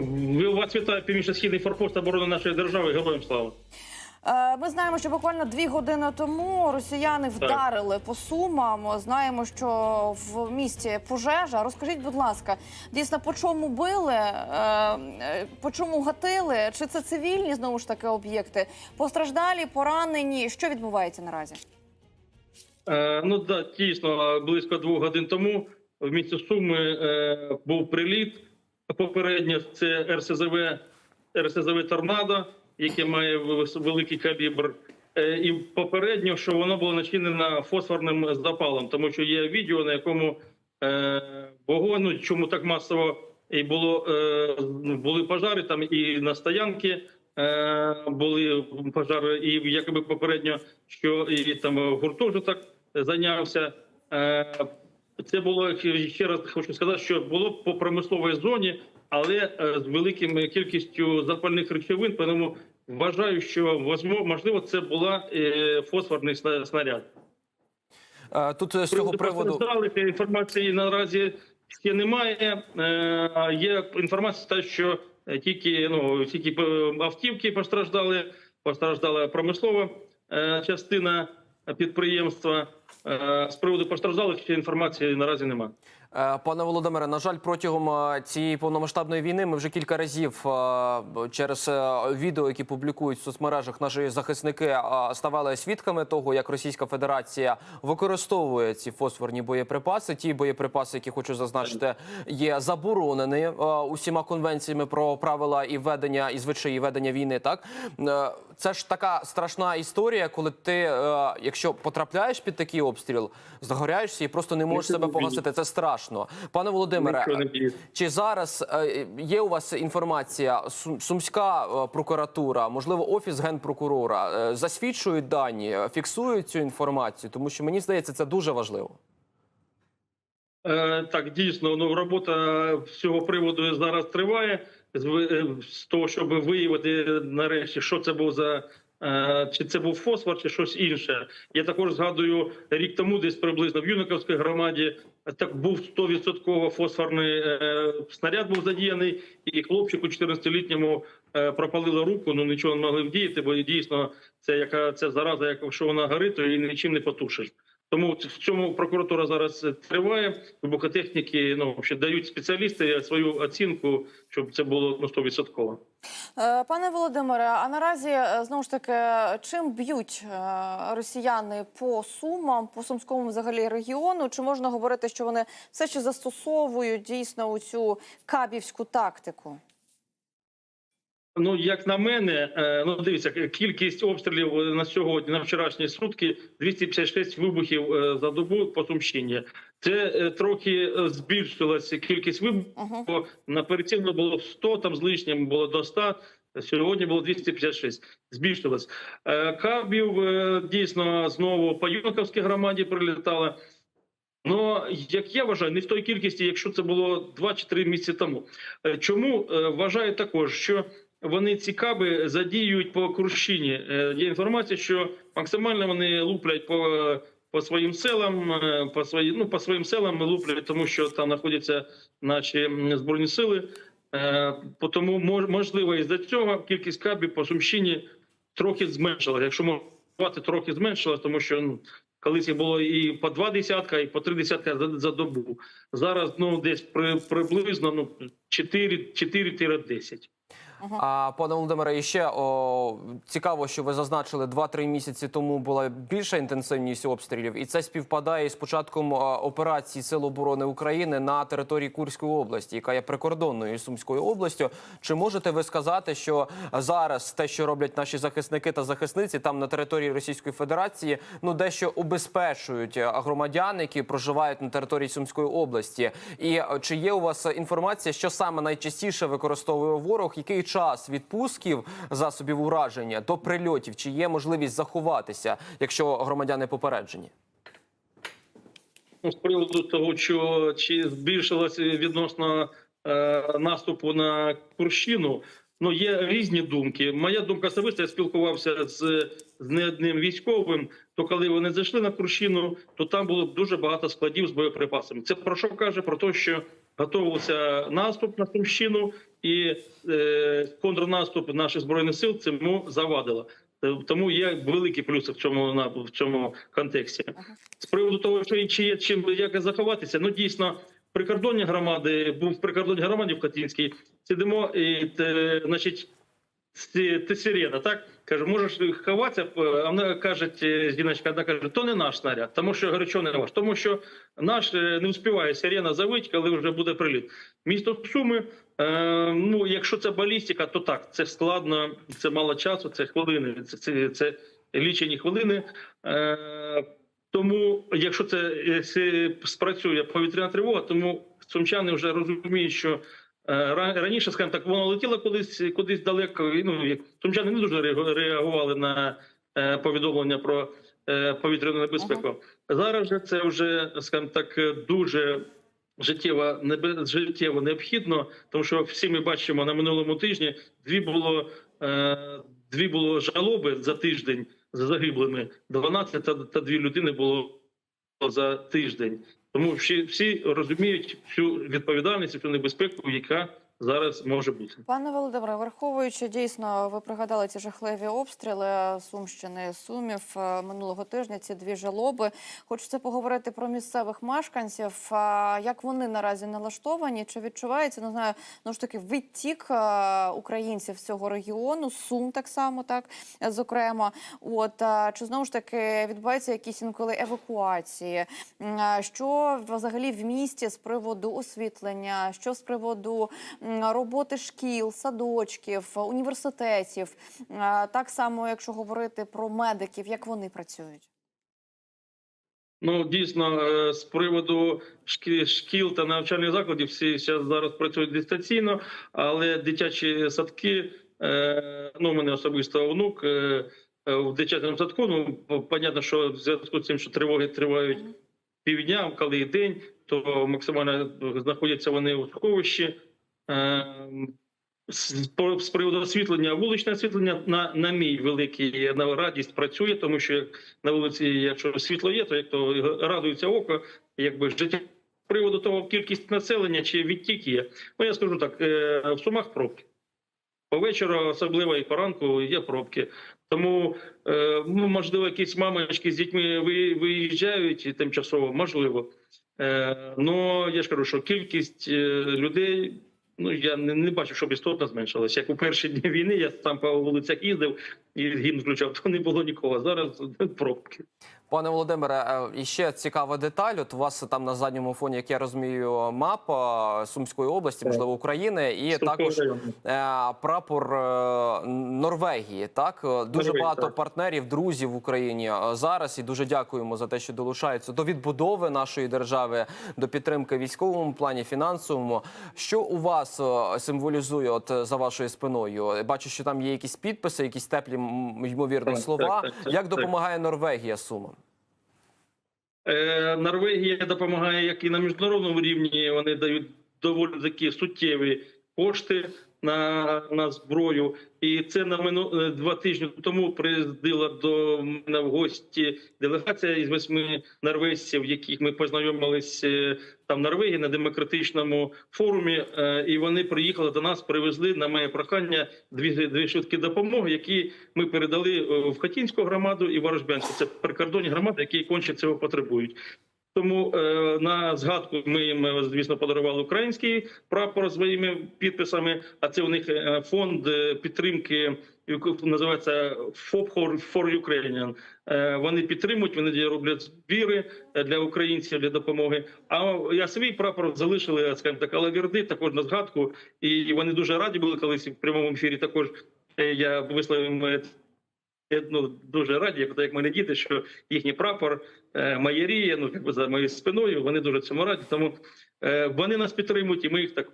Ви вас вітає північно-східний форпост оборони нашої держави. Героям слава. Е, Ми знаємо, що буквально дві години тому росіяни вдарили по сумам. Знаємо, що в місті пожежа. Розкажіть, будь ласка, дійсно по чому били, е, по чому гатили? Чи це цивільні знову ж таки об'єкти? Постраждалі, поранені? Що відбувається наразі? Е, ну да, дійсно, близько двох годин тому в місті Суми е, був приліт. Попередньо це РСЗВ, РСЗВ Торнадо, яке має великий калібр. Е, і попередньо, що воно було начинено фосфорним запалом, тому що є відео, на якому е, вогонь, ну, чому так масово і було е, були пожари там і на стоянки. Були пожари, і якби попередньо, що і там гуртожиток зайнявся. Це було ще раз хочу сказати, що було по промисловій зоні, але е, з великим кількістю запальних речовин. Тому вважаю, що можливо це була е, фосфорний снаряд. Тут е, з цього приводу інформації наразі ще немає. Є інформація, що тільки ну тільки автівки постраждали, постраждала промислова частина підприємства. Е, З приводу постраждалих ще інформації наразі немає. Е, Пане Володимире, на жаль, протягом е, цієї повномасштабної війни ми вже кілька разів е, через відео, які публікують в соцмережах, наші захисники ставали свідками того, як Російська Федерація використовує ці фосфорні боєприпаси. Ті боєприпаси, які хочу зазначити, є заборонені усіма конвенціями про правила і ведення і звичаї ведення війни. Так це ж така страшна історія, коли ти, якщо потрапляєш під такий обстріл, загоряєшся і просто не можеш себе погасити. Це страшно, пане Володимире. Чи зараз е, є у вас інформація? Сумська е, прокуратура, можливо, офіс генпрокурора е, засвідчують дані, фіксують цю інформацію, тому що мені здається, це дуже важливо. Так, дійсно, ну робота з цього приводу зараз триває. З того, щоб виявити нарешті, що це був за чи це був фосфор, чи щось інше. Я також згадую рік тому, десь приблизно в Юнаковській громаді так був 100% фосфорний е, снаряд був задіяний, і хлопчику 14-літньому е, пропалило руку. Ну нічого не могли вдіяти, бо дійсно це яка це зараза, якщо вона горить, то її нічим не потушиш. Тому в цьому прокуратура зараз триває. Вибухотехніки ну ще дають спеціалісти свою оцінку, щоб це було ну, 100%. Е, Пане Володимире, а наразі е, знову ж таки, чим б'ють е, росіяни по сумам, по сумському взагалі регіону? Чи можна говорити, що вони все ще застосовують дійсно у цю кабівську тактику? Ну як на мене, е, ну дивіться, кількість обстрілів на сьогодні, на вчорашні сутки 256 вибухів е, за добу по Сумщині. Це е, трохи е, збільшилася кількість вибухів. Бо напередцівно було 100, там з лишнім було до 100, сьогодні було 256. Збільшилось. Е, Кабів е, дійсно знову по Юнаковській громаді прилітало. Ну, як я вважаю, не в той кількості, якщо це було 2 чи 3 місяці тому. Е, Чому Е, вважаю також, що вони ці каби задіюють по Крущині. Е, Є інформація, що максимально вони луплять по, по своїм селам, е, по свої, ну, по своїм селам луплять, тому що там знаходяться наші збройні сили. Е, Тому мож- можливо, із за цього кількість кабів по Сумщині трохи зменшилася. Якщо можна трохи зменшилась, тому що ну, колись їх було і по два десятка, і по три десятка за, за добу. Зараз ну десь при, приблизно ну 4 4-10. А пане Володимире, і ще о, цікаво, що ви зазначили 2-3 місяці тому була більша інтенсивність обстрілів, і це співпадає з початком операції Сил оборони України на території Курської області, яка є прикордонною Сумською областю. Чи можете ви сказати, що зараз те, що роблять наші захисники та захисниці там на території Російської Федерації, ну дещо убезпечують громадян, які проживають на території Сумської області? І чи є у вас інформація, що саме найчастіше використовує ворог? Який час від пусків засобів ураження до прильотів? Чи є можливість заховатися, якщо громадяни попереджені? Ну, з приводу того, що чи збільшилося відносно е, наступу на Курщину, ну є різні думки. Моя думка особиста, я спілкувався з, з не одним військовим. То коли вони зайшли на Курщину, то там було дуже багато складів з боєприпасами. Це про що каже? Про те, що готувався наступ на Сумщину, і е, контрнаступ наших збройних сил цьому завадило. Е, Тому є великі плюси в цьому в цьому контексті. З приводу того, що чи є чим як заховатися, ну дійсно. Прикордонні громади був в прикордонній громаді в Катінській. Сидимо і значить, ці- ти сирена, так каже, можеш ховатися. А вона каже, е, жіночка, вона каже, то не наш снаряд, тому що говорю, не ваш, тому що наш е, не встигає сирена завить, коли вже буде приліт. Місто Суми. Е, ну, якщо це балістика, то так, це складно, це мало часу, це хвилини, це, це, це лічені хвилини. Е, тому, якщо це е, це спрацює повітряна тривога, тому сумчани вже розуміють, що е, раніше, скажімо так, воно летіло кудись кудись далеко. і, Ну як сумчани не дуже реагували на е, повідомлення про е, повітряну небезпеку. Зараз же це вже, скажімо так, е, дуже життєво небе- життєво необхідно, тому що всі ми бачимо на минулому тижні дві було е, дві було жалоби за тиждень за загиблими. 12 та, та дві людини було за тиждень. Тому всі, всі розуміють всю відповідальність, всю небезпеку, яка зараз може бути. Пане Володимире, враховуючи дійсно, ви пригадали ці жахливі обстріли Сумщини, Сумів е, минулого тижня. Ці дві жалоби. Хочеться поговорити про місцевих мешканців. Як вони наразі налаштовані? Чи відчувається не знаю, ну ж таки відтік е, українців з цього регіону? Сум так само, так е, зокрема. От чи знову ж таки відбуваються якісь інколи евакуації? Що взагалі в місті з приводу освітлення? Що з приводу роботи шкіл, садочків, університетів. Так само, якщо говорити про медиків, як вони працюють. Ну дійсно, е, з приводу шкіл та навчальних закладів всі зараз працюють дистанційно, але дитячі садки, е, ну у мене особисто онук е, е, в дитячому садку. Ну понятно, що в зв'язку з тим, що тривоги тривають півдня, коли і день, то максимально знаходяться вони у сховищі. Е, з приводу освітлення, вуличне освітлення на, на мій великий на радість працює, тому що як на вулиці, якщо світло є, то як то радується око, якби життя. З приводу того, кількість населення чи відтік є. Ну я скажу так: е, в сумах пробки. По вечору, особливо і по ранку, є пробки. Тому е, ну, можливо, якісь мамочки з дітьми ви- виїжджають тимчасово, можливо. Ну я ж кажу, що кількість людей. Ну я не, не бачу, щоб істотно зменшилася. Як у перші дні війни я сам по вулицях їздив і гімн включав, то не було нікого. Зараз пробки. Пане Володимире, е, і ще цікава деталь. От у вас там на задньому фоні, як я розумію, мапа Сумської області, можливо, України, і Сумського також району. е, прапор е, Норвегії. Так дуже Норвегії, багато так. партнерів, друзів в Україні зараз. І дуже дякуємо за те, що долучаються до відбудови нашої держави, до підтримки військовому плані, фінансовому. Що у вас символізує от за вашою спиною? Бачу, що там є якісь підписи, якісь теплі ймовірно Так, слова. так, так, так, Як так. допомагає Норвегія Сумам? Е, Норвегія допомагає як і на міжнародному рівні. Вони дають доволі такі суттєві кошти на, на зброю. І це на мину е, два тижні тому приїздила до мене в гості делегація із восьми норвежців, яких ми познайомилися там в Норвегії на демократичному форумі. Е, І вони приїхали до нас, привезли на моє прохання дві, дві швидкі допомоги, які ми передали е, в Хатінську громаду і Ворожбянську. Це прикордонні громади, які конче цього потребують. Тому е, на згадку ми їм, е, звісно, подарували український прапор своїми підписами. А це у них е, фонд підтримки, який називається FOP for- Ukrainian. Вони підтримують, вони роблять збіри для українців для допомоги. А я свій прапор залишили, скажімо так, Алаверди, також на згадку. І вони дуже раді були колись в прямому ефірі. Також я висловив ну, дуже раді, як мене діти, що їхній прапор е, ну ну якби за моєю спиною. Вони дуже цьому раді. Тому е, вони нас підтримують, і ми їх так